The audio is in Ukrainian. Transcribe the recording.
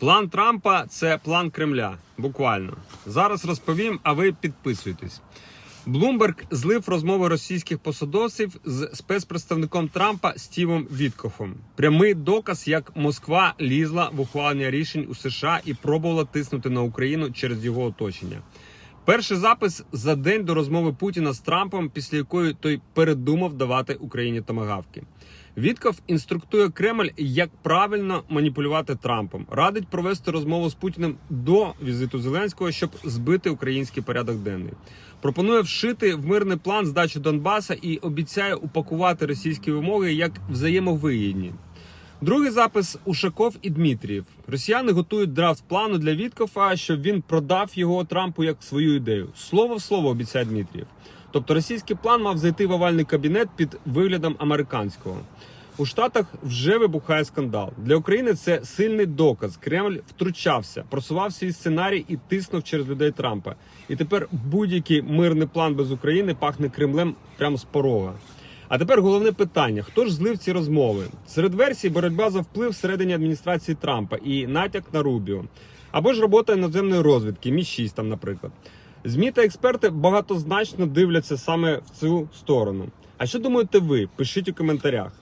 План Трампа це план Кремля. Буквально. Зараз розповім, а ви підписуйтесь. Блумберг злив розмови російських посадовців з спецпредставником Трампа Стівом Віткохом. Прямий доказ, як Москва лізла в ухвалення рішень у США і пробувала тиснути на Україну через його оточення. Перший запис за день до розмови Путіна з Трампом, після якої той передумав давати Україні томагавки. Вітков інструктує Кремль, як правильно маніпулювати Трампом, радить провести розмову з Путіним до візиту Зеленського, щоб збити український порядок денний. Пропонує вшити в мирний план здачі Донбаса і обіцяє упакувати російські вимоги як взаємовигідні. Другий запис Ушаков і Дмитрієв. Росіяни готують драфт плану для Віткофа, щоб він продав його Трампу як свою ідею. Слово в слово обіцяє Дмитрієв. Тобто російський план мав зайти в овальний кабінет під виглядом американського. У Штатах вже вибухає скандал. Для України це сильний доказ. Кремль втручався, просував свій сценарій і тиснув через людей Трампа. І тепер будь-який мирний план без України пахне Кремлем прямо з порога. А тепер головне питання: хто ж злив ці розмови? Серед версій боротьба за вплив всередині адміністрації Трампа і натяк на Рубіо. Або ж робота іноземної розвідки, Мі 6 там, наприклад. ЗМІ та експерти багатозначно дивляться саме в цю сторону. А що думаєте ви? Пишіть у коментарях.